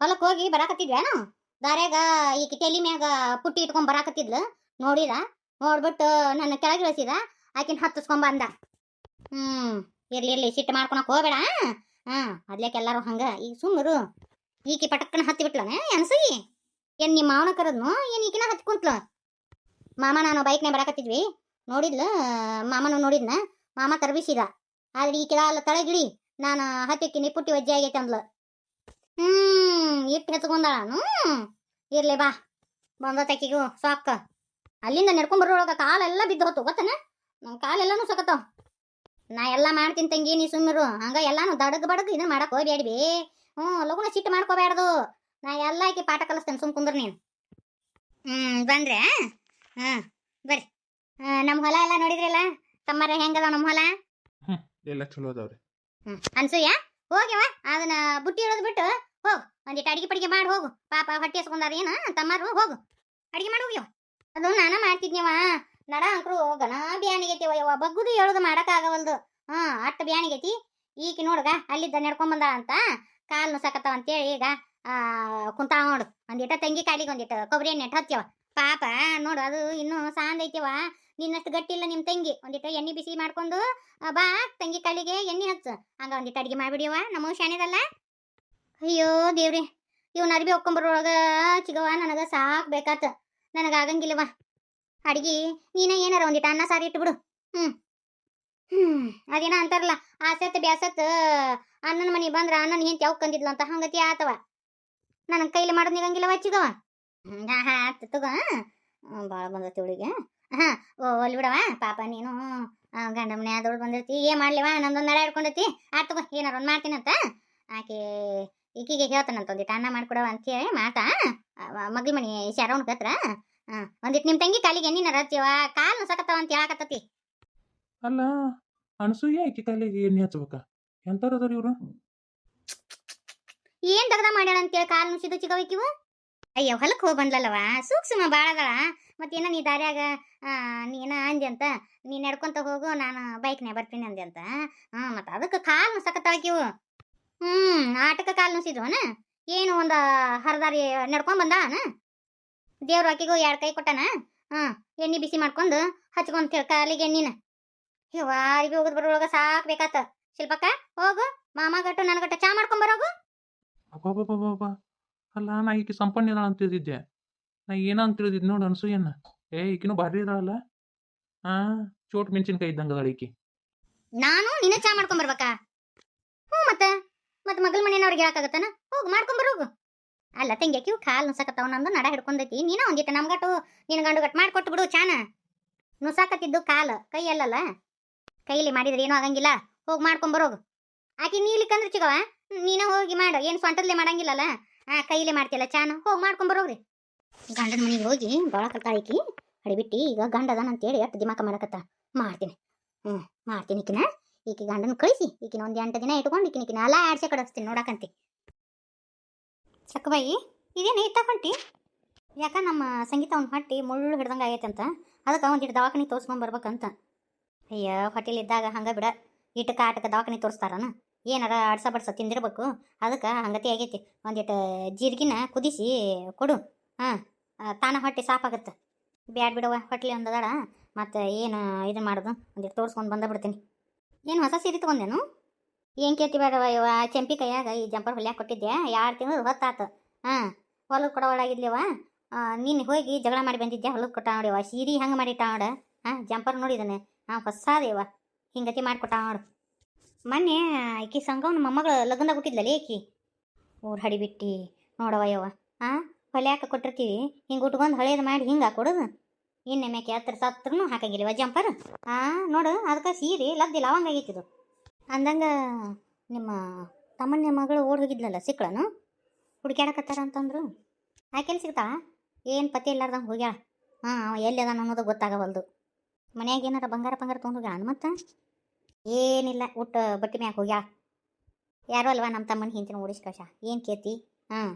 ಹೊಲಕ್ಕೆ ಹೋಗಿ ಬರಾಕತ್ತಿದ್ವೇನು? ದಾರ್ಯಾಗ ಈ ಕಿಟೆಲಿ ಮ್ಯಾಗ ಪುಟ್ಟಿ ಇಟ್ಕೊಂಡ್ ಬರಾಕತ್ತಿದ್ಲು. ನೋಡಿದ, ನೋಡ್ಬಿಟ್ಟು ನನ್ನ ಕೆಳಗೆ ಇಳಿಸಿದ, ಆಕಿನ ಹತ್ತಿಸ್ಕೊಂಡ್ ಬಂದ. ಹ್ಮ್, ಇರ್ಲಿ ಇರ್ಲಿ, ಸಿಟ್ಟು ಮಾಡ್ಕೊಳಕ್ ಹೋಗ್ಬೇಡ ಹಾ ಅದ್ಲೇಕ್ ಎಲ್ಲಾರು ಹಂಗ? ಈಗ ಸುಮ್ಮರು ಈಕಿ ಪಟಕ್ಕನ ಹತ್ತಿ ಬಿಟ್ಲನೆ ಅನ್ಸಗಿ ಏನ್ ನಿಮ್ಮ ಮಾವನ ಕರದ್ನು, ಏನ್ ಈಕಿನ ಹತ್ತಿ ಕುಂತ್ಲ? ಮಾಮ, ನಾನು ಬೈಕ್ನೇ ಬರಾಕತ್ತಿದ್ವಿ. ನೋಡಿದ್ಲು, ಮಾಮನು ನೋಡಿದ್ನ, ಮಾಮ ತರ್ಬಿಸಿದ. ಆದ್ರೆ ಈಕಿದ ಅಲ್ಲ ತಳಗಿಡಿ ನಾನು ಹತ್ತಿಕ್ಕಿನಿ, ಪುಟ್ಟಿ ವಜ್ಜೆ ಆಗೈತೆ ಅಂದ್ಲ. ಹ್ಮ್ ಇಟ್ಟು ಹೆತ್ಕೊಂಡಾಳ ಹ್ಮ್ ಇರ್ಲಿ ಬಾ. ಬಂದತಕ್ಕಿಗೂ ಸಾಕ. ಅಲ್ಲಿಂದ ನಡ್ಕೊಂಡ್ ಬರೋಳಗ ಕಾಲೆಲ್ಲ ಬಿದ್ದು ಹೋತು ಗೊತ್ತನ? ನಮ್ ಕಾಲೆಲ್ಲಾನು ಸಕತ್ತಾವ. ನಾ ಎಲ್ಲ ಮಾಡ್ತೀನಿ ತಂಗಿ ನೀ ಸುಮ್ಮರು ಹಂಗ ಎಲ್ಲಾನು ದಡಗ್ ಬಡಗ್ ಇದನ್ನ ಮಾಡಕ್ ಹೋಗ್ಬೇಡ್ಬಿ ಹ್ಞೂ ಲಗುನ ಸಿಟ್ಟು ಮಾಡ್ಕೋಬೇಡ್ದು. ನಾ ಎಲ್ಲ ಆಕಿ ಪಾಠ ಕಲಿಸ್ತೇನೆ ಸುಮ್ ಕುಂದ್ರ ನೀನು. ಹ್ಮ್ ಬಂದ್ರೆ ಹಾ ಬರ್ರಿ. ನಮ್ಮ ನಮ್ ಹೊಲ ಎಲ್ಲ ನೋಡಿದ್ರಲ್ಲ? ತಮ್ಮರ ಹೆಂಗದ ನಮ್ಮ ಹೊಲ? ಎಲ್ಲ ಚಲೋ ಅದಾವ್ರಿ. ಹ್ಮ್ ಅನ್ಸೂಯ? ಹೋಗ್ಯವ ಅದನ್ನ ಬುಟ್ಟಿ ಇಡೋದು ಬಿಟ್ಟು ಹೋಗ್ ಒಂದಿಟ್ಟು ಅಡಿಗೆ ಪಡಿಗೆ ಮಾಡಿ ಹೋಗು. ಪಾಪ ಹೊಟ್ಟೆ ಸ್ಕೊಂಡಾರ ಏನ? ತಮ್ಮಾರು, ಹೋಗು. ಅಡಿಗೆ ಮಾಡಿ ಹೋಗ್ಯವ ಅದು ನಾನ ಮಾಡ್ತಿದ್ನವ. ನಡ ಅಂಕರು ಗಣ ಬ್ಯಾನಿಗೈತಿವ ಯವ್ವ ಬಗ್ಗುದು ಹೇಳುದು ಮಾಡಕ್ ಆಗವಲ್ದು ಹಾ ಅಟ್ಟ ಬ್ಯಾನಿಗೈತಿ ಈಕಿ ನೋಡ್ಗ, ಅಲ್ಲಿದ್ದ ನಡ್ಕೊಂಡ್ ಬಂದ ಅಂತ ಕಾಲು ನುಸಕತ್ತಾವ ಅಂತೇಳಿ ಈಗ, ಆ, ಕುಂತಾಳ ನೋಡು. ಒಂದಿಟ ತಂಗಿ ಕಾಲಿಗೆ, ಒಂದಿಟ್ಟು ಕೊಬ್ಬರಿ ಎಣ್ಣೆ ಹತ್ತಿವ ಪಾಪ, ನೋಡು, ಅದು ಇನ್ನೂ ಸಾಂದ್ ಐತಿವ ನಿನ್ನಷ್ಟು ಗಟ್ಟಿ ಇಲ್ಲ ನಿಮ್ ತಂಗಿ. ಒಂದಿಟ್ಟು ಎಣ್ಣೆ ಬಿಸಿ ಮಾಡ್ಕೊಂಡು ಬಾ, ತಂಗಿ ಕಾಲಿಗೆ ಎಣ್ಣೆ ಹಚ್ಚ. ಹಂಗ ಒಂದಿಟ್ಟು ಅಡಿಗೆ ಮಾಡಿಬಿಡಿಯವ ನಮ್ಮ ಶಾಣಿದಲ್ಲ. ಅಯ್ಯೋ ದೇವ್ರಿ, ಇವನ ಅರ್ಬಿ ಒಕ್ಕೊಂಬರೊಳಗ ಚಿಗವ ನನಗ ಸಾಕ್ ಬೇಕಾತ. ನನಗೆ ಆಗಂಗಿಲ್ಲವ ಅಡ್ಗಿ, ನೀನ ಏನಾರ ಒಂದಿಟ್ಟು ಅನ್ನ ಸಾರಿ ಇಟ್ಬಿಡು. ಹ್ಮ್. ಹ್ಮ್, ಅದೇನ ಅಂತಾರಲ್ಲ, ಆಸತ್ ಬ್ಯಾಸತ್ ಅಣ್ಣನ ಮನಿ ಬಂದ್ರ ಅಣ್ಣನ ಹೆಂತಿ ಯಾವ್ ಕಂದಿದ್ಲು ಅಂತ ಹಂಗತಿ ಆತವ. ನನ್ನ ಕೈಲಿ ಮಾಡೋದ್ ನಿಗಂಗಿಲ್ಲವ ಚಿಗವ ಹಾಂ ಆತ್ ತಗೋ ಬಾಳ ಬಂದತಿ ಹುಡುಗಿ. ಹಾ ಓ ಅಲ್ಲಿ ಬಿಡವ ಪಾಪ ನೀನು ಗಂಡ ಮನೆ ಆದವಳು ಬಂದಿರ್ತಿ. ಏ ಮಾಡ್ಲಿವಾ ನಂದೊಂದು ನಡ ಹಿಡ್ಕೊಂಡೈತಿ. ಆತ್ ಏನಾರ ಒಂದ್ ಮಾಡ್ತೀನಂತ ಆಕೆ ಈಕಿಗೆ ಹೇಳ್ತಾನಂತ ಒಂದಿಟ್ಟು ಅನ್ನ ಮಾಡ್ಕೊಡವ ಅಂತೇಳಿ ಮಾತಾ ಮಗ್ಳ ಮನಿ ಶಾರವನ್ ಕತ್ರ ಒಂದಿಟ್ಟು ನಿಮ್ ತಂಗಿ ಕಾಲಿಗೆ ಎಣ್ಣಿನ ರತ್ಯವ ಕಾಲು ಸಕತ್ತವ ಅಂತ ಹೇಳಕತ್ತತಿ. ಅಲ್ಲ ಅಣಸೂಯ ಈಕಿ ಕಾಲಿಗೆ ಎಣ್ಣೆ ಹಚ್ಬೇಕ? ಎಂತಾರ ಅದಾರ ಇವ್ರು? ಏನ್ ದಗದ ಮಾಡ್ಯಾಳ ಅಂತೇಳಿ ಕಾಲು ನುಸಿದು ಚಿಗವೈಕಿವು ಅಯ್ಯೋ ಹೊಲಕ್ಕೆ ಹೋಗ್ ಬಂದ್ಲಲ್ಲವ ಸೂಕ್ಷ್ಮ ಬಾಳದಳ. ಮತ್ತೇನ ನೀ ದಾರ್ಯಾಗ ನೀನ ಅಂದೆ ಅಂತ ನೀ ನಡ್ಕೊಂತ ಹೋಗು ನಾನು ಬೈಕ್ನೇ ಬರ್ತೀನಿ ಅಂದೆ ಅಂತ. ಹಾ ಮತ್ತ ಅದಕ್ಕೆ ಕಾಲ್ ನುಸಕತ್ತಾಕಿವು ಹ್ಮ್ ನಾಟಕ ಕಾಲ್ ನುಸಿದ್ವನ ಏನು ಒಂದ ಹರದಾರಿ ನಡ್ಕೊಂಡ್ ಬಂದಾನ ದೇವ್ರ ಆಕಿಗೂ ಎರಡ್ ಕೈ ಕೊಟ್ಟಾನ? ಹಾ ಎಣ್ಣೆ ಬಿಸಿ ಮಾಡ್ಕೊಂಡು ಹಚ್ಕೊಂತ ಹೇಳಿ ಕಾಲಿಗೆ ಎಣ್ಣಿನ. ಯಾರಿಗೆ ಹೋಗದ್ ಬರೋಳಗ ಸಾಕ್ ಬೇಕಾತ. ಶಿಲ್ಪಕ್ಕ ಹೋಗು. ಮಾಮ ಗಟ್ಟು ನನ್ ಗಟ್ಟ ಚಾ ಮಾಡ್ಕೊಂಡ್ ಬರೋಗು. ಅಬ್ಬಬ್ಬಬ್ಬಬ್ಬ ಅಲ್ಲ ನಾ ಈಕಿ ಸಂಪನ್ನ ಇದಾಳ ಅಂತ ತಿಳಿದಿದ್ದೆ. ನಾ ಏನ ಅಂತ ತಿಳಿದಿದ್ ನೋಡು ಏನ? ಏ ಈಕಿನೂ ಭಾರಿ ಇದಾಳಲ್ಲ ಹಾ ಚೋಟ್ ಮೆಣಸಿನ್ಕಾಯಿ ಇದ್ದಂಗ ಅದಾಳ ಈಕಿ. ನಾನು ನಿನ್ನ ಚಾ ಮಾಡ್ಕೊಂಡ್ ಬರ್ಬೇಕಾ? ಹ್ಞೂ ಮತ್ತ. ಮತ್ತ ಮಗಳ ಮನೆಯವ್ರಿಗೆ ಹೇಳಕ್ಕಾಗತ್ತಾನ? ಹೋಗು, ಮಾಡ್ಕೊಂಡ್ ಹೋಗು. ಅಲ್ಲ ತಂಗ್ಯಾಕಿವ್ ಕಾಲ್ ನುಸಕತ್ತವ ನಂದು ನಡ ಹಿಡ್ಕೊಂಡೈತಿ. ನೀನ ಒಂದಿಟ್ಟು ನಮ್ಗಟ್ಟು ನಿನ್ ಗಂಡು ಗಟ್ ಮಾಡ್ಕೊಟ್ಟು ಬಿಡು ಚಾನ. ನುಸಾಕತ್ತಿದ್ದು ಕಾಲು, ಕೈ ಅಲ್ಲಲ್ಲ? ಕೈಲಿ ಮಾಡಿದ್ರೆ ಏನೂ ಆಗಂಗಿಲ್ಲ. ಹೋಗಿ ಬರೋಗು ಆಕಿ ನೀಲಿಕ್ಕಂದ್ರೆ ಚಿಗವ? ನೀನ ಹೋಗಿ ಮಾಡು. ಏನು ಸ್ವಂತದ್ಲೆ ಮಾಡಂಗಿಲ್ಲಲ್ಲ? ಆ, ಕೈಲೇ ಮಾಡ್ತಿಯಲ್ಲ ಚಾನ? ಹೋಗಿ ಮಾಡ್ಕೊಂಬರೋಗ್ರಿ ಗಂಡನ ಮನೆಗೆ ಹೋಗಿ ಭಾಳ ಕಲ್ತಾಳಿಕಿ ಅಡಿಬಿಟ್ಟಿ ಈಗ ಗಂಡ ಅಂತೇಳಿ ಎಷ್ಟು ದಿಮಾಕ ಮಾಡಕತ್ತ ಮಾಡ್ತೀನಿ. ಹ್ಞೂ ಮಾಡ್ತೀನಿ ಈಕಿನ. ಈಕಿ ಗಂಡನ ಕಳಿಸಿ ಈಕಿನ ಒಂದು ಎಂಟು ದಿನ ಇಟ್ಕೊಂಡು ಈಕಿನ ಎಲ್ಲ ಆಡ್ಸೆ ಕಡಿಸ್ತೀನಿ ನೋಡಕಂತಿ. ಚಕ್ಕಬಾಯಿ ಇದೇನು ಇತ್ತಕೊಂಟಿ ಯಾಕ ನಮ್ಮ ಸಂಗೀತ ಅವ್ನ ಹೊಟ್ಟಿ ಮುಳ್ಳು ಹಿಡ್ದಂಗೆ ಆಗೈತೆ ಅಂತ ಅದಕ್ಕೆ ಒಂದು ಹಿಟ್ಟು ದವಾಖಾನೆ ತೋರ್ಸ್ಕೊಂಡು ಬರ್ಬೇಕಂತ. ಅಯ್ಯೋ ಹೊಟ್ಟೆಲಿ ಹಂಗೆ ಬಿಡ. ಇಟ್ಟು ಕಾಟಕ ದವಾಖಾನೆ ತೋರಿಸ್ತಾರನ? ಏನಾರ ಆಡ್ಸ ಬಡ್ಸ ತಿಂದಿರ್ಬೇಕು. ಅದಕ್ಕೆ ಹಂಗತಿ ಆಗೈತಿ. ಒಂದಿಟ್ಟು ಜೀರಿಗಿನ ಕುದಿಸಿ ಕೊಡು. ಹಾಂ ತಾನ ಹೊಟ್ಟೆ ಸಾಫಾಗತ್ತೆ. ಬ್ಯಾಡ್ ಬಿಡವ ಹೊಟ್ಲಿ ಒಂದದಾಳ ಮತ್ತು ಏನು ಇದನ್ನು ಮಾಡೋದು? ಒಂದಿಟ್ಟು ತೋರಿಸ್ಕೊಂಡು ಬಂದ ಬಿಡ್ತೀನಿ. ಏನು ಹೊಸ ಸೀರೆ ತೊಗೊಂಡೇನು? ಏನು ಕೇಳ್ತಿ ಬೇಡವ ಇವ ಚಂಪಿ ಕೈಯಾಗ ಈ ಜಂಪರ್ ಹೊಲ್ಯಾಕ ಕೊಟ್ಟಿದ್ದೆ ಎರಡು ತಿಂಗಳು ಹೊತ್ತಾತು? ಹಾಂ, ಹೊಲದ ಕೊಡ ಒಳಗಿದ್ಲಿವ? ನೀನು ಹೋಗಿ ಜಗಳ ಮಾಡಿ ಬಂದಿದ್ದೆ ಹೊಲದ ಕೊಟ್ಟ ನೋಡಿವ ಸೀರೆ ಹಂಗೆ ಮಾಡಿಟ್ಟ ನೋಡ? ಹಾಂ, ಜಂಪರ್ ನೋಡಿದ್ದಾನೆ ಹಾಂ ಹೊಸಾದೇವ ಹಿಂಗತಿ ಮಾಡಿಕೊಟ್ಟ ನೋಡು. ಮೊನ್ನೆ ಈಕಿ ಸಂಘವನ ಮೊಮ್ಮಗಳು ಲಗ್ನದಾಗ ಹುಟ್ಟಿದ್ಲಲ್ಲ ಈಕಿ ಊರು ಹಡಿಬಿಟ್ಟು ನೋಡವ ಯವ್ವ ಹಾಂ, ಹೊಲ್ಯಾಕ ಕೊಟ್ಟಿರ್ತೀವಿ. ಹಿಂಗೆ ಉಟ್ಕೊಂಡು ಹಳೇದು ಮಾಡಿ ಹಿಂಗೆ ಹಾಕೊಡೋದು. ಇನ್ನು ಮ್ಯಾಕೆ ಹತ್ರ ಸತ್ರನು ಹಾಕಂಗಿಲ್ಲ ಜಂಪರ್ ಹಾಂ ನೋಡು, ಅದಕ್ಕೆ ಸೀರೆ ಲದ್ದಿಲ್ಲ ಅವಂಗ ಆಗೈತಿದು ಅಂದಂಗೆ ನಿಮ್ಮ ತಮ್ಮನ ಮಗಳು ಓಡ್ ಹೋಗಿದ್ಲಲ್ಲ ಸಿಕ್ಕಳನು? ಹುಡುಕ್ಯಾಡಕತ್ತಾರ ಅಂತಂದ್ರು. ಆಕೆಲ್ಲಿ ಸಿಗ್ತಾ ಏನು ಪತಿ ಇಲ್ಲಾರ್ದಂಗೆ ಹೋಗ್ಯಾಳ? ಹಾಂ, ಅವ ಎಲ್ಲಿ ಅದಾನ ಅನ್ನೋದು ಗೊತ್ತಾಗವಲ್ದು. ಮನ್ಯಾಗ ಏನಾರ ಬಂಗಾರ ಬಂಗಾರ ತೊಗೊಂಡು ಹೋಗ್ಯಾಳ ಮತ್ತೆ? ಏನಿಲ್ಲ ಊಟ ಬಟ್ಟೆ ಮ್ಯಾಗ ಹೋಗ್ಯಾಳ. ಯಾರೋ ಅಲ್ವಾ ನಮ್ಮ ತಮ್ಮನ ಹಿಂತಿನ ಓಡಿಸ್ಕಾಶ ಏನು ಕೇತಿ? ಹಾಂ.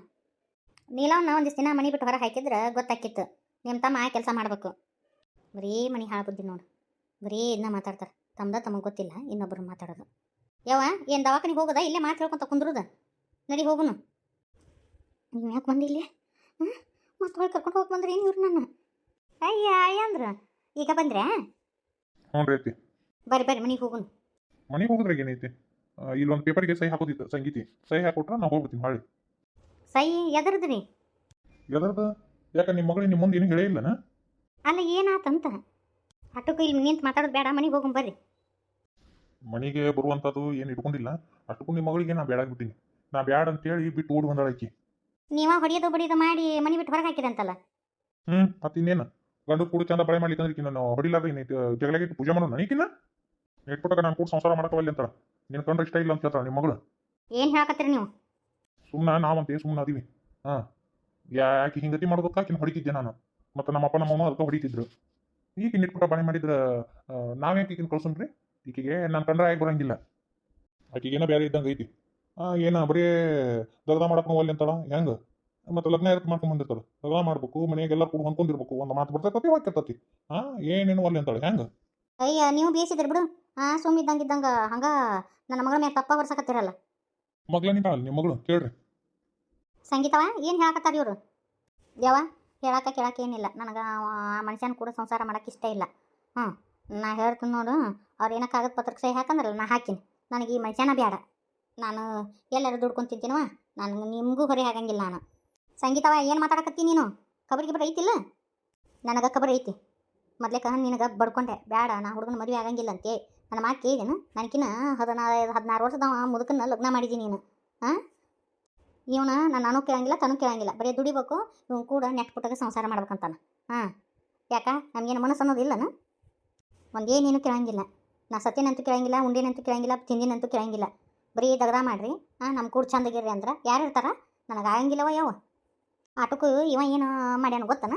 ನೀಲವನ್ನ ಒಂದಿಷ್ಟು ದಿನ ಮನೆ ಬಿಟ್ಟು ಹೊರ ಹಾಕಿದ್ರೆ ಗೊತ್ತಾಕಿತ್ತು. ನಿಮ್ಮ ತಮ್ಮ ಕೆಲಸ ಮಾಡ್ಬೇಕು. ಬರೀ ಮನೆ ಹಾಳು ಬುದ್ಧಿ ನೋಡು. ಬರೀ ಇದನ್ನ ಮಾತಾಡ್ತಾರೆ. ತಮ್ದ ತಮಗೆ ಗೊತ್ತಿಲ್ಲ ಇನ್ನೊಬ್ಬರು ಮಾತಾಡೋದು. ಯಾವ ಏನು ದವಾಖಾನಿಗೆ ಹೋಗೋದ? ಇಲ್ಲೇ ಮಾತು ಹೇಳ್ಕೊಂತ ಕುಂದ್ರದ. ನಡಿ ಹೋಗುನು. ನೀವು ಯಾಕೆ ಬಂದಿಲ್ಲ? ಹ್ಞೂ ಮತ್ತೆ ಹೊಳಗೆ ಕರ್ಕೊಂಡು ಹೋಗಿ ಬಂದ್ರೆ ಏನು ಇವ್ರು ನಾನು ಅಯ್ಯ ಅಯ್ಯಂದ್ರ ಈಗ ಬಂದ್ರೆ? ಹ್ಞೂ ರೀ ಐತಿ ಬರ್ರಿ ಬರ್ರಿ ಮನೆಗೆ ಹೋಗುನು. ಮನೆಗೆ ಹೋಗಿದ್ರೆ ಏನೈತಿ? ಇಲ್ಲೊಂದು ಪೇಪರ್ಗೆ ಸಹಿ ಹಾಕೋದಿತ್ತು ಸಂಗೀತಿ. ಸಹಿ ಹಾಕೊಟ್ರೆ ನಾ ಹೋಗ್ಬಿಡ್ತೀನಿ ಹೊಳ್ಳಿ ಸಹಿ ಎದರ್ದ್ರಿ? ಎದರ್ದ? ಯಾಕೆ ನಿಮ್ಮ ಮಗಳಿಗೆ ನಿಮ್ಮ ಮುಂದೆ ಏನು ಹೇಳೇ ಇಲ್ಲನ? ಅಲ್ಲ ಏನಾತಂತ? ಅಟಕ್ಕೂ ಇಲ್ಲಿ ನಿಂತು ಮಾತಾಡೋದು ಬೇಡ ಮನೆಗೆ ಹೋಗುಂ ಬರ್ರಿ. ಮನೆಗೆ ಬರುವಂಥದ್ದು ಏನು ಇಟ್ಕೊಂಡಿಲ್ಲ ಅಷ್ಟಕ್ಕೂ ನಿಮ್ಮ ಮಗಳಿಗೆ ನಾ ಬೇಡಾಗ್ಬಿಟ್ಟಿನಿ ನಾ ಬ್ಯಾಡ ಅಂತೇಳಿ ಬಿಟ್ಟು ಓಡಿ ಬಂದಾಳ ಆಕಿ. ನೀವ ಹೊಡಿಯೋದು ಬಡಿಯೋದು ಮಾಡಿ ಮನೆ ಬಿಟ್ಟು ಹೊರಗೆ ಹಾಕಿದಂತಲ್ಲ? ಹ್ಞೂ ಮತ್ತೆ ಇನ್ನೇನು? ಗಂಡು ಕೂಡ ಚಂದ ಬಳೆ ಮಾಡ್ಲಿಕ್ಕೆ ಅಂದ್ರೆ ನಾನು. ಹೊಡಿಲಾರ್ದ ಏನೈತಿ ಜಗಳಾಗಿಟ್ಟು ಪೂಜೆ ಮಾಡೋಣ ನನಗಿನ್ನ ಇಟ್ಬಿಟ್ಟಾಗ ನಾನು ಕೂಡ ಸಂಸಾರ ಮಾಡಕ್ಕವಲ್ಲಿ ಅಂತಾಳ. ನಿನ್ನ ಕಂಡ್ರೆ ಇಷ್ಟ ಇಲ್ಲ ಅಂತ ಹೇಳ್ತಾರ ನಿಮ್ಮ ಮಗಳು. ಏನು ಹೇಳಕತ್ತೀರಿ ನೀವು? ಸುಮ್ಮನೆ ನಾವಂತೆ ಸುಮ್ಮನೆ ಅದೀವಿ. ಹಾಂ. ಯಾಕೆ ಹಿಂಗತಿ ಮಾಡೋದಕ್ಕೆ ಆಕಿನ ಹೊಡಿತಿದ್ದೆ ನಾನು. ಮತ್ತು ನಮ್ಮ ಅಪ್ಪ ನಮ್ಮ ಅಮ್ಮ ಅದಕ್ಕೆ ಹೊಡಿತಿದ್ರು. ಈಗ ಇಟ್ಬಿಟ್ಟ ಬಾಳೆ ಮಾಡಿದ್ರ ನಾವ್ಯಾಕೆ ಈಗಿನ ಕಳ್ಸೋಣ್ರಿ? ಈಕೆಗೆ ನಾನು ಕಂಡ್ರೆ ಆಗಿ ಬರಂಗಿಲ್ಲ. ಆಕೆಗೇನೋ ಬೇರೆ ಇದ್ದಂಗೆ ಐತಿ. ಆ, ಏನ ಬರೀ ದಗದ ಮಾಡಕ್ಕೆ ಒಲ್ಲೆ ಅಂತಾಳ? ಹೆಂಗ? ಮತ್ತೆ ಲಗ್ನ ಎದಕ್ಕೆ ಮಾಡ್ಕೊಂಡ್ ಬಂದಿರ್ತಾಳೆ? ದಗದ ಮಾಡ್ಬೇಕು ಮನೆಯಾಗೆಲ್ಲ ಕೂಡ ಹೊಂದ್ಕೊಂಡಿರ್ಬೇಕು ಒಂದು ಮಾತು ಬರ್ತೈತಿ ಹೋಗ್ತಿರ್ತತಿ ಹಾ ಏನೇನು ಒಲ್ಲೆ ಅಂತಳ ಹೆಂಗ? ಅಯ್ಯ ನೀವು ಬೇಸಿದ್ರ ಬಿಡು. ಆ ಸುಮ್ಮ ಇದ್ದಂಗೆ ಇದ್ದಂಗೆ ಹಂಗ ನನ್ನ ಮಗಳ ಮೇಲೆ ತಪ್ಪ ಬರ್ಸಕತ್ತಿರಲ್ಲ. ಮಗ್ಲ ನಿಮ್ಮ ಮಗಳು ಕೇಳ್ರಿ. ಸಂಗೀತವ ಏನು ಹೇಳಕತ್ತಾರ ಇವರು? ದೇವ ಹೇಳಕ್ಕೆ ಕೇಳಕ್ಕೆ ಏನಿಲ್ಲ. ನನಗೆ ಆ ಮನುಷ್ಯನ ಕೂಡ ಸಂಸಾರ ಮಾಡೋಕ್ಕೆ ಇಷ್ಟ ಇಲ್ಲ. ಹ್ಞೂ ನಾ ಹೇಳ್ತೀನಿ ನೋಡು. ಅವ್ರು ಏನೋ ಕಾಗದ ಪತ್ರಕ್ಕೆ ಸಹಿ ಹಾಕಂದ್ರಲ್ಲ, ನಾ ಹಾಕಿನಿ. ನನಗೆ ಈ ಮನುಷ್ಯನ ಬೇಡ ನಾನು ಎಲ್ಲರೂ ದುಡ್ಕೊಂತಿದ್ದೀನವ ನಾನು ನಿಮಗೂ ಹೊರೆ ಆಗಂಗಿಲ್ಲ ನಾನು. ಸಂಗೀತವ ಏನು ಮಾತಾಡಕತ್ತೀನಿ ನೀನು? ಕಬರ್ ಗಿಬರ್ ಐತಿಲ್ಲ? ನನಗೆ ಕಬರ್ ಐತಿ. ಮೊದ್ಲೇಕ ನಿನಗೆ ಬಡ್ಕೊಂಡೆ. ಬೇಡ ನಾ ಹುಡುಗನ ಮದುವೆ ಆಗಂಗಿಲ್ಲ ಅಂತೆ ನನ್ನ ಮಾತು ಕೇಳಿದೆನು? ನನಗಿನ್ನ ಹದಿನಾರು ಹದಿನಾರು ವರ್ಷದ ಮುದುಕನ್ನ ಲಗ್ನ ಮಾಡಿದ್ದೀನಿ ನೀನು. ಹಾಂ? ಇವನ ನಾನು ಕೇಳಂಗಿಲ್ಲ, ತನೂ ಕೇಳಂಗಿಲ್ಲ. ಬರೀ ದುಡಿಬೇಕು, ಇವ್ನು ಕೂಡ ನೆಟ್ ಪುಟ್ಟಾಗ ಸಂಸಾರ ಮಾಡ್ಬೇಕಂತಾನೆ. ಹಾಂ, ಯಾಕ? ನಮಗೇನು ಮನಸ್ಸು ಅನ್ನೋದಿಲ್ಲನ ಒಂದೇನೇನು ಕೇಳಂಗಿಲ್ಲ. ನಾ ಸತ್ಯನಂತೂ ಕೇಳಂಗಿಲ್ಲ, ಉಂಡಿನಂತೂ ಕೇಳಂಗಿಲ್ಲ, ತಿಂದಿನಂತೂ ಕೇಳಂಗಿಲ್ಲ. ಬರೀ ದಗದ ಮಾಡ್ರಿ. ಹಾಂ ನಮ್ಮ ಕೂಡ ಚಂದಗಿರ್ರಿ ಅಂದ್ರೆ. ಯಾರು ಇರ್ತಾರ? ನನಗೆ ಆಗಂಗಿಲ್ಲವ ಯಾವ. ಆಟಕ್ಕೂ ಇವ ಏನು ಮಾಡ್ಯಾನು ಗೊತ್ತನ?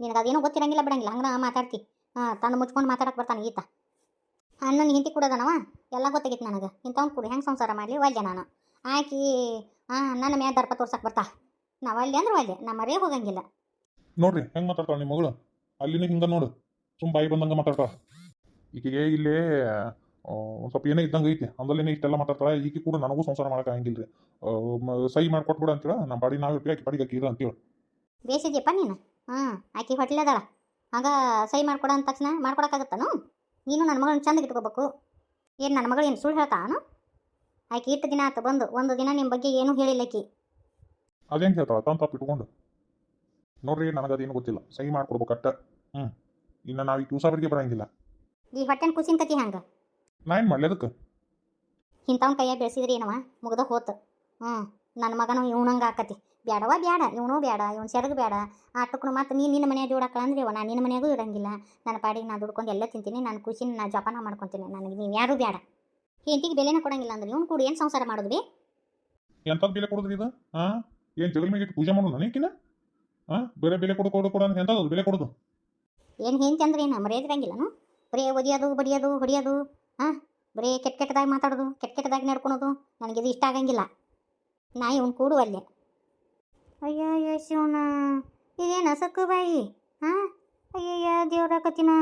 ನಿನಗೆ ಅದೇನೋ ಗೊತ್ತಿರಂಗಿಲ್ಲ ಬಿಡಂಗಿಲ್ಲ, ಹಂಗೆ ಮಾತಾಡ್ತಿ. ಹಾಂ, ತಂದು ಮುಚ್ಕೊಂಡು ಮಾತಾಡಕ್ಕೆ ಬರ್ತಾನೆ ಈತ. ಅಣ್ಣನ ಹಿಂತಿ ಕೂಡದನವ? ಎಲ್ಲ ಗೊತ್ತಾಗಿತ್ತು ನನಗೆ. ಇಂಥವ್ನು ಕೂಡ ಹೆಂಗೆ ಸಂಸಾರ ಮಾಡಲಿ? ಒಲ್ಲೆ ನಾನು. ಆಕಿ ಹಾಂ ನನ್ನ ಮ್ಯಾಲ ದರ್ಪ ತೋರ್ಸಕ್ಕೆ ಬರ್ತಾ. ನಾವು ಅಲ್ಲಿ ಅಂದ್ರೆ ಅಲ್ಲಿ ನಮ್ಮ ಮರೇ ಹೋಗಂಗಿಲ್ಲ. ನೋಡ್ರಿ ಹೆಂಗೆ ಮಾತಾಡ್ತಾಳ ನಿಮ್ಮ ಮಗಳು? ಅಲ್ಲಿನ ಹಿಂಗೆ ನೋಡು ಸುಮ್ ಬಾಯಿ ಬಂದಂಗೆ ಮಾತಾಡ್ತಾಳ. ಈಕೆಗೆ ಇಲ್ಲೇ ಒಂದು ಸ್ವಲ್ಪ ಏನೇ ಇದ್ದಂಗೆ ಐತಿ ಅಂದಲ್ಲೇನೆ ಇಷ್ಟೆಲ್ಲ ಮಾತಾಡ್ತಾಳ. ಈಕೆ ಕೂಡ ನನಗೂ ಸಂಸಾರ ಮಾಡಕ್ ರೀ ಸಹಿ ಮಾಡ್ಕೊಟ್ಬಿಡ ಅಂತೇಳ ನಮ್ಮ ಬಾಡಿ ನಾವು ಇರ್ತೀವಿ ಆಕೆ ಬಾಡಿಗೆ ಆಕಿ ಇರ ಅಂತೇಳಿ. ಬೇಸಿದ್ಯಪ್ಪ ನೀನು? ಹಾಂ ಆಕಿ ಹೊಟ್ಲದಾಳ ಆಗ ಸಹಿ ಮಾಡ್ಕೊಡ ಅಂದ ತಕ್ಷಣ ಮಾಡ್ಕೊಡಕ್ಕಾಗತ್ತಾನು ನೀನು ನನ್ನ ಮಗಳನ್ನ ಚಂದ ಇಟ್ಕೋಬೇಕು. ಏನು ನನ್ನ ಮಗಳು ಏನು ಸುಳ್ಳು ಹೇಳ್ತಾನು ಆಕಿ ಇಟ್ಟು ದಿನ ಆತ ಬಂದು ಒಂದು ದಿನ ನಿಮ್ಮ ಬಗ್ಗೆ ಏನೂ ಹೇಳಿಲ್ಲ ಆಕಿ ಅದೇನು ಹೇಳ್ತಾಳ? ತಂತ ಇಟ್ಕೊಂಡು. ನೋಡ್ರಿ ನನಗೆ ಅದೇನು ಗೊತ್ತಿಲ್ಲ. ಸಹಿ ಮಾಡ್ಕೊಡ್ಬೇಕು ಅಟ್ಟ. ಹ್ಞೂ ಇನ್ನು ನಾವು ಈ ದಿವಸವರೆಗೆ ಬರಂಗಿಲ್ಲ. ಈ ಹೊಟ್ಟೆನ ಕುಸಿನ ಕತಿ ಹಂಗ? ನಾ ಏನು ಮಾಡ್ಲಿ ಅದಕ್ಕೆ? ಇಂಥವ್ನ ಕೈಯಾಗ ಬೆಳೆಸಿದ್ರಿ ಏನವ? ಮುಗ್ದ ಹೋತು. ಹ್ಞೂ ನನ್ನ ಮಗನು ಇವ್ನಂಗೆ ಆಕತಿ. ಬ್ಯಾಡವ ಬ್ಯಾಡ. ಇವನು ಬೇಡ ಇವ್ನು ಸೆರಗು ಬೇಡ ಆಟಕ್ಕೂ ಮತ್ತೆ ನೀನು ನಿನ್ನ ಮನೆಯಾಗ ದುಡಾಕಳ ಅಂದ್ರೆ ನಾನು ನಿನ್ನ ಮನೆಯಾಗೂ ಇರಂಗಿಲ್ಲ ನನ್ನ ಪಾಡಿಗೆ ನಾನು ದುಡ್ಕೊಂಡು ಎಲ್ಲ ತಿಂತೀನಿ ನಾನು ಖುಷಿನ ನಾ ಜಪಾನ ಮಾಡ್ಕೊತೀನಿ. ನನಗೆ ನೀವು ಯಾರೂ ಬೇಡ ಹೆಂಡತಿಗೆ ಬೆಲೆನ ಕೊಡಂಗಿಲ್ಲ ಅಂದ್ರೆ ಇವ್ನು ಕೂಡ ಏನು ಸಂಸಾರ ಮಾಡೋದು ಬೇ ಎಂಥದ್ದು ಬೆಲೆ ಕೊಡೋದ್ರಿ ಇದು? ಹಾಂ ಏನು ಜಗಲ್ ಮೇಲೆ ಇಟ್ಟು ಪೂಜೆ ಮಾಡೋದು ನನಗಿನ ಹಾ ಬೇರೆ ಬೆಲೆ ಕೊಡು ಕೊಡು ಕೊಡ ಅಂತ ಎಂಥದ್ದು ಬೆಲೆ ಕೊಡೋದು? ಏನು ಹೆಂಡತಿ ಅಂದ್ರೆ ಏನು ಮರ್ಯಾದಿರಂಗಿಲ್ಲನು ಬರೀ ಒದಿಯೋದು ಬಡಿಯೋದು ಹೊಡಿಯೋದು ಹಾಂ ಬರೀ ಕೆಟ್ಟ ಕೆಟ್ಟದಾಗಿ ಮಾತಾಡೋದು ಕೆಟ್ಟ ಕೆಟ್ಟದಾಗಿ ನಡ್ಕೊಳೋದು ನನಗಿದು ಇಷ್ಟ ಆಗಂಗಿಲ್ಲ. ನಾ ಇವ್ನು ಕೂಡು ಅಲ್ಲೇ. ಅಯ್ಯೋ ಅಯ್ಯೋ ಶಿವನ ಇದೇನು ಸಕ್ಕು ಬಾಯಿ? ಹಾಂ ಅಯ್ಯಯ್ಯ ದೇವ್ರ ಕತ್ತಿನ.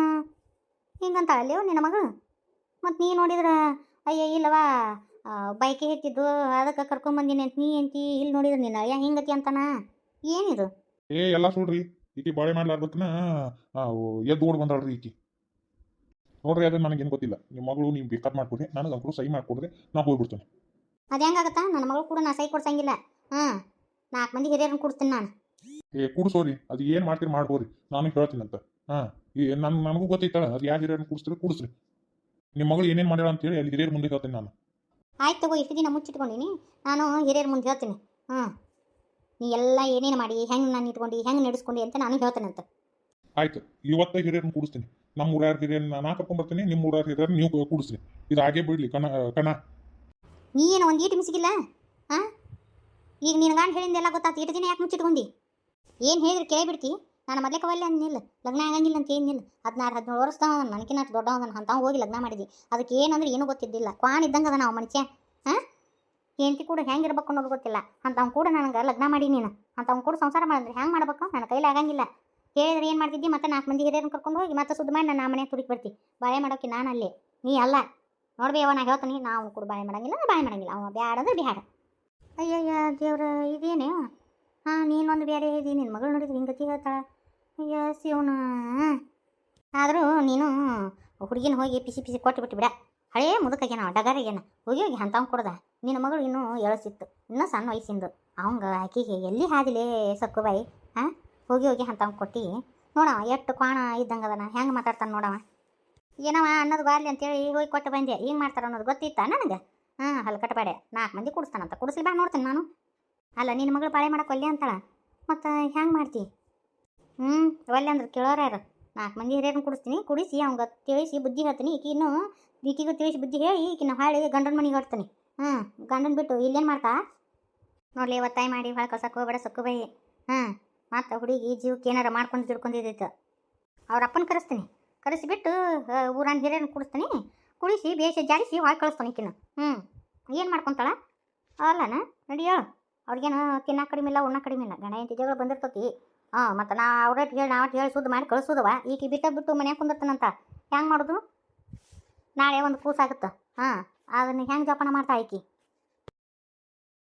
ಹಿಂಗಂತಾಳಲ್ಲೇ ನಿನ್ನ ಮಗಳು? ಮತ್ತು ನೀ ನೋಡಿದ್ರೆ ಅಯ್ಯ ಇಲ್ಲವಾ ಬೈಕೆ ಹೆತ್ತಿದ್ದು ಅದಕ್ಕೆ ಕರ್ಕೊಂಬಂದಿನಿ ಅಂತ ನೀ ಅಂತಿ ಇಲ್ಲಿ ನೋಡಿದ್ರೆ ನೀನು. ಅಯ್ಯ ಹೆಂಗತಿ ಅಂತಾನ? ಏನಿದು? ಏ ಎಲ್ಲ ಸುಡ್ರಿ ಈಕಿ ಬಾಳೆ ಮಾಡ್ಲಾರ್ದಕ್ಕನ ಎದ್ದು ಓಡ್ ಬಂದಾಳ್ರಿ ಈಕಿ. ನೋಡ್ರಿ ಅದು ನನಗೇನು ಗೊತ್ತಿಲ್ಲ. ನಿಮ್ಮ ಮಗಳು ನೀವು ಬೇಕಾದ್ ಮಾಡ್ಕೊಡ್ರಿ ನನಗೆ ಅಂಕರು ಸಹಿ ಮಾಡ್ಕೊಡ್ರಿ ನಾ ಹೋಗ್ಬಿಡ್ತೇನೆ ಅದು ಹೆಂಗಾಗತ್ತಾ? ನನ್ನ ಮಗಳು ಕೂಡ ನಾ ಸಹಿ ಕೊಡ್ಸಂಗಿಲ್ಲ. ಹಾಂ ನಾಲ್ಕು ಮಂದಿ ಹಿರಿಯರನ್ನ ಕೊಡ್ತೀನಿ ನಾನು. ಏ ಕೂಡ್ಸೋರಿ. ಅದು ಏನು ಮಾಡ್ತೀರಿ ಮಾಡ್ಬೋರಿ. ನಾನು ಹೇಳ್ತೀನಂತ. ಹಾಂ ಈ ನನ್ನ ನನಗೂ ಗೊತ್ತೈತಳ ಅದು ಯಾರು ಹಿರಿಯರನ್ನ ಕೂಡಿಸ್ತೀರಿ ಕೂಡಿಸ್ರಿ. ನಿಮ್ಮ ಮಗಳು ಏನೇನು ಮಾಡ್ಯಾಳ ಅಂತೇಳಿ ಅಲ್ಲಿ ಹಿರಿಯರ ಮುಂದೆ ಹೇಳ್ತೀನಿ ನಾನು. ಆಯ್ತು ತಗೋ ಇಷ್ಟು ದಿನ ಮುಚ್ಚಿಟ್ಕೊಂಡಿನಿ. ನಾನು ಹಿರಿಯರ ಮುಂದೆ ಹೇಳ್ತೀನಿ. ಹಾಂ. ನೀ ಎಲ್ಲ ಏನೇನು ಮಾಡಿ ಹೆಂಗೆ ನಾನು ಇಟ್ಕೊಂಡು ಹೆಂಗೆ ನಡೆಸ್ಕೊಂಡು ಅಂತ ನಾನು ಅಂತ. ಆಯ್ತು. ಇವತ್ತ ಹಿರಿಯರನ್ನ ಕೂಡಿಸ್ತೀನಿ. ನಮ್ಮ ಊರಾರ ಹಿರಿಯರನ್ನ ನಾ ಕರ್ಕೊಂಬರ್ತೀನಿ ನಿಮ್ಮ ಊರಾರ ಹಿರಿಯರನ್ನ ನೀವು ಕೂಡಿಸ್ತೀನಿ ಇದು ಹಾಗೆ ಬಿಡ್ಲಿ ಕಣ ಕಣ. ನೀ ಏನು ಒಂದು ಈಟು ಮಿಸಿಗಿಲ್ಲ? ಹಾಂ ಈಗ ನೀನು ಗಂಡ ಹೇಳಿದ್ದೆಲ್ಲ ಗೊತ್ತಾಗ್ತಿ ಇಟ್ಟು ದಿನ ಯಾಕೆ ಮುಚ್ಚಿಟ್ಕೊಂಡಿ? ಏನು ಹೇಳಿದ್ರೆ ಕೇಳಿಬಿಡ್ತಿ? ನಾನು ಮೊದಲೇ ಕವಲ್ಲಿ ಅಂದಿಲ್ಲ ಲಗ್ನ ಆಗಂಗಿಲ್ಲ ಅಂತ ಏನಿಲ್ಲ ಹದಿನಾರು ಹದಿನೇಳು ವರ್ಷದವ ನನಗಿನ ದೊಡ್ಡವನ ಅಂತ ಹೋಗಿ ಲಗ್ನ ಮಾಡಿದ್ವಿ. ಅದಕ್ಕೆ ಏನಂದ್ರೆ ಏನೂ ಗೊತ್ತಿದ್ದಿಲ್ಲ. ಕ್ವಾನ್ ಇದ್ದಂಗೆ ಅದ ನಾವು ಮನುಷ್ಯ. ಹಾಂ ಹೆಂಡತಿ ಕೂಡ ಹೆಂಗೆ ಇರ್ಬೇಕು ಅನ್ನೋದು ಗೊತ್ತಿಲ್ಲ. ಅಂಥವ್ನು ಕೂಡ ನನಗೆ ಲಗ್ನ ಮಾಡಿ ನೀನು. ಅಂಥವ್ನು ಕೂಡ ಸಂಸಾರ ಮಾಡಿದ್ರೆ ಹೆಂಗೆ ಮಾಡ್ಬೇಕು ನನ್ನ ಕೈಲಿ ಆಗಂಗಿಲ್ಲ. ಹೇಳಿದ್ರೆ ಏನು ಮಾಡ್ತಿದ್ದಿ? ಮತ್ತೆ ನಾಲ್ಕು ಮಂದಿ ಹಿರಿಯರನ್ನು ಕರ್ಕೊಂಡು ಹೋಗಿ ಮತ್ತೆ ಸುದ್ದಿ ಮಾಡಿ ನನ್ನ ಮನೆಗೆ ತುಡಿಕ್ ಬರ್ತಿ. ಬಾಳೆ ಮಾಡೋಕೆ ನಾನು ಅಲ್ಲೇ. ನೀ ಅಲ್ಲ. ನೋಡ್ಬಿ ಅವ ನಾ ಹೇಳ್ತೀನಿ. ನಾವು ಕೂಡ ಬಾಳೆ ಮಾಡಂಗಿಲ್ಲ ಬಾಳೆ ಮಾಡಂಗಿಲ್ಲ. ಅವ ಬ್ಯಾಡ ಅಂದ್ರೆ ಬ್ಯಾಡ. ಅಯ್ಯಯ್ಯ, ದೇವ್ರ, ಇದೇನೇ ಹಾಂ ನೀನೊಂದು ಬೇರೆ ಇದಿ. ನಿನ್ನ ಮಗಳು ನೋಡಿದ್ರೆ ಹಿಂಗತಿ ಹೇಳ್ತಾಳೆ. ಅಯ್ಯೋ ಶಿವನ ಆದರೂ ನೀನು ಹುಡುಗಿನ ಹೋಗಿ ಪಿಸಿ ಪಿಸಿ ಕೊಟ್ಟು ಬಿಡ. ಹಳೇ ಮುದುಕಾಗ್ಯಾನ ಡಗಾರಾಗ್ಯಾನ ಹೋಗಿ ಹೋಗಿ ಅಂತವ್ ಕೊಡ್ದ. ನಿನ್ನ ಮಗಳು ಇನ್ನೂ ಎಳಸಿತ್ತು ಇನ್ನೂ ಸಣ್ಣ ವಯಸ್ಸಿಂದು. ಅವಂಗ ಆಕಿಗೆ ಎಲ್ಲಿ ಹಾದಿಲೇ ಸಕ್ಕುಬಾಯಿ ಹಾಂ ಹೋಗಿ ಹೋಗಿ ಅಂತ ಕೊಟ್ಟು, ನೋಡವ ಎಷ್ಟು ಕ್ವಾಣ ಇದ್ದಂಗೆ ಅದನ, ಹೆಂಗೆ ಮಾತಾಡ್ತಾನೆ ನೋಡವ? ಏನವ ಅನ್ನೋದು ಬಾರ್ಲಿ ಅಂತೇಳಿ ಹೋಗಿ ಕೊಟ್ಟು ಬಂದೆ. ಹಿಂಗೆ ಮಾಡ್ತಾರ ಅನ್ನೋದು ಗೊತ್ತಿತ್ತ ನನಗೆ? ಹಾಂ ಹಲ್ ಕಟ್ಟಬೇಡ ನಾಲ್ಕು ಮಂದಿ ಕುಡಿಸ್ತಾನಂತ. ಕುಡಿಸ್ಲಿ ಬಾ, ನೋಡ್ತೀನಿ ನಾನು. ಅಲ್ಲ, ನಿನ್ನ ಮಗಳು ಬಾಳೆ ಮಾಡಕ್ಕೆ ಒಲ್ಲೆ ಅಂತಾಳ. ಮತ್ತು ಹೆಂಗೆ ಮಾಡ್ತಿ? ಹ್ಞೂ ಒಲ್ಲೆ ಅಂದ್ರೆ ಕೇಳೋರು ಯಾರು? ನಾಲ್ಕು ಮಂದಿ ಹಿರಿಯರನ್ನ ಕುಡಿಸ್ತೀನಿ, ಕುಡಿಸಿ ಅವಂಗೆ ತಿಳಿಸಿ ಬುದ್ಧಿ ಹೇಳ್ತೀನಿ ಇನ್ನೂ ಈಕಿಗೂ ತಿಳಿಸಿ ಬುದ್ಧಿ ಹೇಳಿ ಈಕಿನ ಹಾಳಿ ಗಂಡನ ಮನೆಗೆ ಹೊಡ್ತೀನಿ ಹ್ಞೂ ಗಂಡನ ಬಿಟ್ಟು ಇಲ್ಲೇನು ಮಾಡ್ತಾ? ನೋಡಲಿ ಒತ್ತಾಯ ಮಾಡಿ ಹೊಳೆ ಕಳ್ಸಕ್ಕೆ ಹೋಗ್ಬೇಡ, ಸಕ್ಕು ಬೈ ಹ್ಞೂ ಮತ್ತು ಹುಡುಗಿ ಜೀವಕ್ಕೆ ಏನಾರು ಮಾಡ್ಕೊಂಡು ತಿಳ್ಕೊಂಡಿದ್ದೈತೆ ಅವ್ರ ಅಪ್ಪನ ಕರೆಸ್ತೀನಿ. ಕರೆಸಿಬಿಟ್ಟು ಊರನ್ನ ಹಿರಿಯರನ್ನ ಕುಡಿಸ್ತೀನಿ, ಕುಡಿಸಿ ಬೇಷ ಜಾಡಿಸಿ ಹೊಳೆ ಕಳಿಸ್ತಾನೆ ಈಕಿನ ಹ್ಞೂ ಏನು ಮಾಡ್ಕೊತಾಳ? ಅಲ್ಲನ? ನಡಿ ಹೇಳು. ಅವ್ರಿಗೇನು ತಿನ್ನೋ ಕಡಿಮೆ ಇಲ್ಲ ಉಣ್ಣ ಕಡಿಮೆ ಇಲ್ಲ. ಗಣ ಜಗಳ ಬಂದಿರ್ತತಿ. ಹಾಂ, ಮತ್ತು ನಾ ಅವ್ರಟ್ಟು ಹೇಳಿ ನಾವಟ್ಟು ಹೇಳಿ ಸುದ್ದು ಮಾಡಿ ಕಳಿಸೋದವ. ಈಗ ಬಿಟ್ಟ ಬಿಟ್ಟು ಮನ್ಯಾಗ ಕುಂದಿರ್ತಾನಂತ. ಹೆಂಗೆ ಮಾಡೋದು? ನಾಳೆ ಒಂದು ಕೂಸಾಗುತ್ತೆ. ಹಾಂ, ಅದನ್ನ ಹೆಂಗೆ ಜೋಪಾನ ಮಾಡ್ತಾ ಈಕಿ?